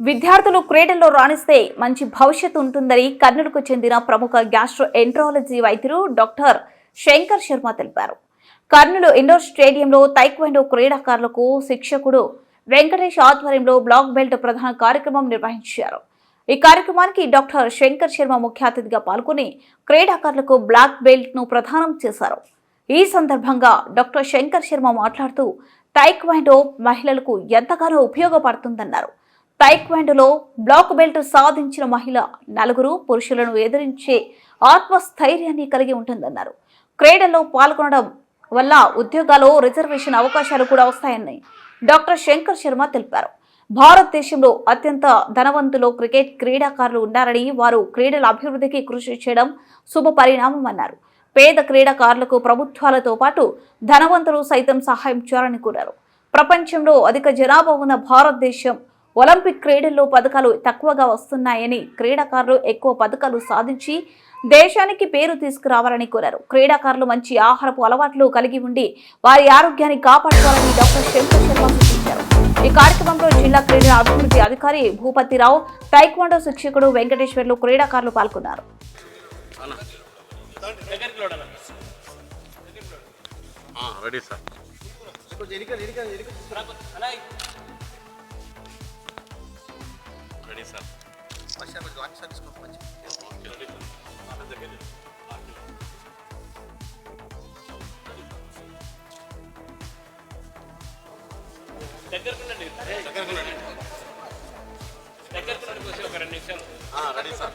విద్యార్థులు క్రీడల్లో రాణిస్తే మంచి భవిష్యత్తు ఉంటుందని కర్నూలుకు చెందిన ప్రముఖ గ్యాస్ట్రో ఎంట్రాలజీ వైద్యులు డాక్టర్ శంకర్ శర్మ తెలిపారు. కర్నూలు ఇండోర్ స్టేడియంలో తైక్వెండో క్రీడాకారులకు శిక్షకుడు వెంకటేష్ ఆధ్వర్యంలో బ్లాక్ బెల్ట్ ప్రధాన కార్యక్రమం నిర్వహించారు. ఈ కార్యక్రమానికి డాక్టర్ శంకర్ శర్మ ముఖ్య అతిథిగా పాల్గొని క్రీడాకారులకు బ్లాక్ బెల్ట్ను ప్రదానం చేశారు. ఈ సందర్భంగా డాక్టర్ శంకర్ శర్మ మాట్లాడుతూ టైక్వైండో మహిళలకు ఎంతగానో ఉపయోగపడుతుందన్నారు. టైక్వాండోలో బ్లాక్ బెల్ట్ సాధించిన మహిళ నలుగురు పురుషులను ఎదిరించే ఆత్మస్థైర్యాన్ని కలిగి ఉంటుందన్నారు. క్రీడల్లో పాల్గొనడం వల్ల ఉద్యోగాల్లో రిజర్వేషన్ అవకాశాలు కూడా వస్తాయని డాక్టర్ శంకర్ శర్మ తెలిపారు. భారతదేశంలో అత్యంత ధనవంతులు క్రికెట్ క్రీడాకారులు ఉన్నారని వారు క్రీడల అభివృద్ధికి కృషి చేయడం శుభ పరిణామం అన్నారు. పేద క్రీడాకారులకు ప్రభుత్వాలతో పాటు ధనవంతులు సైతం సహాయం చేయాలని కోరారు. ప్రపంచంలో అధిక జనాభా ఉన్న భారతదేశం ఒలింపిక్ క్రీడల్లో పథకాలు తక్కువగా వస్తున్నాయని క్రీడాకారులు ఎక్కువ పథకాలు సాధించి దేశానికి పేరు తీసుకురావాలని కోరారు. క్రీడాకారులు మంచి ఆహారపు అలవాట్లు కలిగి ఉండి వారి ఆరోగ్యాన్ని కాపాడుకోవాలని డాక్టర్ శంకర్ శర్మ సూచించారు. ఈ కార్యక్రమంలో జిల్లా క్రీడల అభివృద్ధి అధికారి భూపతిరావు టైక్వాండో శిక్షకుడు వెంకటేశ్వర్లు క్రీడాకారులు పాల్గొన్నారు. Ready sir. Ready sir.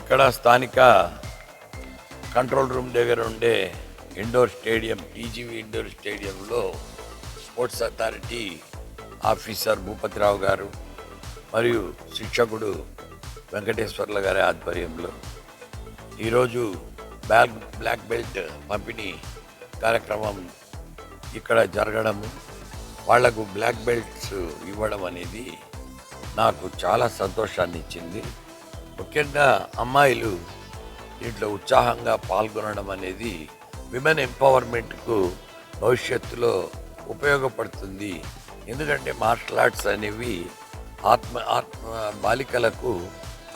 ఇక్కడ స్థానిక కంట్రోల్ రూమ్ దగ్గర ఉండే ఇండోర్ స్టేడియం టీజీవీ ఇండోర్ స్టేడియంలో sports authority officer Bhupathirao garu మరియు శిక్షకుడు వెంకటేశ్వర్ల గారి ఆధ్వర్యంలో. ఈరోజు బ్లాక్ బ్లాక్ బెల్ట్ పంపిణీ కార్యక్రమం ఇక్కడ జరగడము వాళ్ళకు బ్లాక్ బెల్ట్స్ ఇవ్వడం అనేది నాకు చాలా సంతోషాన్ని ఇచ్చింది ముఖ్యంగా అమ్మాయిలు దీంట్లో ఉత్సాహంగా పాల్గొనడం అనేది విమెన్ ఎంపవర్మెంట్కు భవిష్యత్తులో ఉపయోగపడుతుంది. ఎందుకంటే మార్షల్ ఆర్ట్స్ అనేవి ఆత్మ ఆత్మ బాలికలకు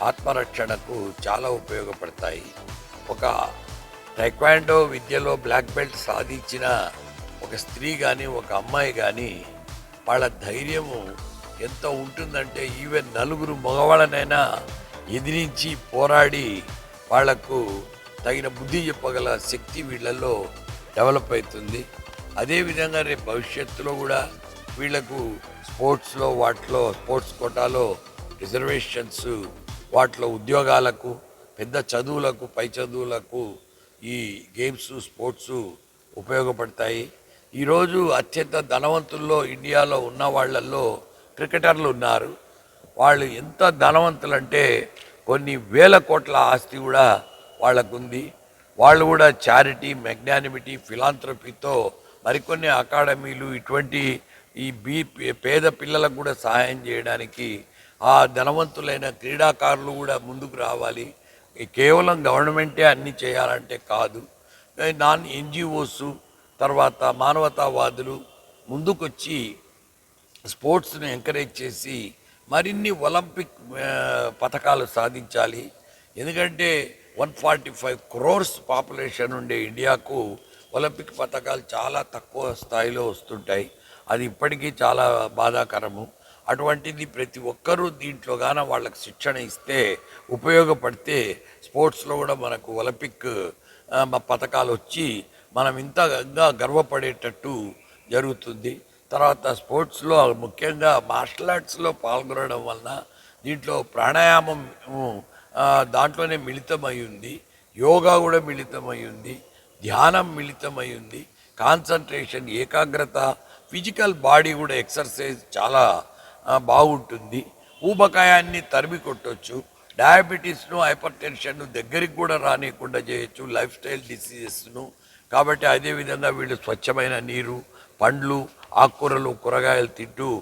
ఆత్మరక్షణకు చాలా ఉపయోగపడతాయి. ఒక టైక్వాండో విద్యలో బ్లాక్ బెల్ట్ సాధించిన ఒక స్త్రీ కానీ ఒక అమ్మాయి కానీ వాళ్ళ ధైర్యము ఎంత ఉంటుందంటే ఈవెన్ నలుగురు మగవాళ్ళనైనా ఎదిరించి పోరాడి వాళ్ళకు తగిన బుద్ధి చెప్పగల శక్తి వీళ్ళల్లో డెవలప్ అవుతుంది. అదేవిధంగా రేపు భవిష్యత్తులో కూడా వీళ్ళకు స్పోర్ట్స్లో వాటిలో స్పోర్ట్స్ కోటాలో రిజర్వేషన్స్ వాటిలో ఉద్యోగాలకు పెద్ద చదువులకు పై చదువులకు ఈ గేమ్స్ స్పోర్ట్స్ ఉపయోగపడతాయి. ఈరోజు అత్యంత ధనవంతుల్లో ఇండియాలో ఉన్న వాళ్ళల్లో క్రికెటర్లు ఉన్నారు. వాళ్ళు ఎంత ధనవంతులంటే కొన్ని వేల కోట్ల ఆస్తి కూడా వాళ్ళకుంది. వాళ్ళు కూడా చారిటీ మెగ్నానిమిటీ ఫిలాంథ్రపీతో మరికొన్ని అకాడమీలు ఇటువంటి ఈ బీ పేద పిల్లలకు కూడా సహాయం చేయడానికి ఆ ధనవంతులైన క్రీడాకారులు కూడా ముందుకు రావాలి. కేవలం గవర్నమెంటే అన్ని చేయాలంటే కాదు. నాన్ ఎన్జిఓస్ తర్వాత మానవతావాదులు ముందుకొచ్చి స్పోర్ట్స్ని ఎంకరేజ్ చేసి మరిన్ని ఒలింపిక్ పథకాలు సాధించాలి. ఎందుకంటే one forty five crores population ఉండే ఇండియాకు ఒలింపిక్ పథకాలు చాలా తక్కువ స్థాయిలో వస్తుంటాయి. అది ఇప్పటికీ చాలా బాధాకరము. అటువంటిది ప్రతి ఒక్కరూ దీంట్లో గాన వాళ్ళకి శిక్షణ ఇస్తే ఉపయోగపడితే స్పోర్ట్స్లో కూడా మనకు ఒలింపిక్ పథకాలు వచ్చి మనం ఇంతగా గర్వపడేటట్టు జరుగుతుంది. తర్వాత స్పోర్ట్స్లో ముఖ్యంగా మార్షల్ ఆర్ట్స్లో పాల్గొనడం వలన దీంట్లో ప్రాణాయామం దాంట్లోనే మిళితమై ఉంది యోగా కూడా మిళితమై ఉంది ధ్యానం మిళితమై ఉంది కాన్సన్ట్రేషన్ ఏకాగ్రత ఫిజికల్ బాడీ కూడా ఎక్సర్సైజ్ చాలా బాగుంటుంది. ఊబకాయాన్ని తరిమి కొట్టొచ్చు. డయాబెటీస్ను హైపర్ టెన్షన్ను దగ్గరికి కూడా రానియకుండా చేయొచ్చు. లైఫ్ స్టైల్ డిసీజెస్ను. కాబట్టి అదేవిధంగా వీళ్ళు స్వచ్ఛమైన నీరు పండ్లు ఆకుకూరలు కూరగాయలు తింటూ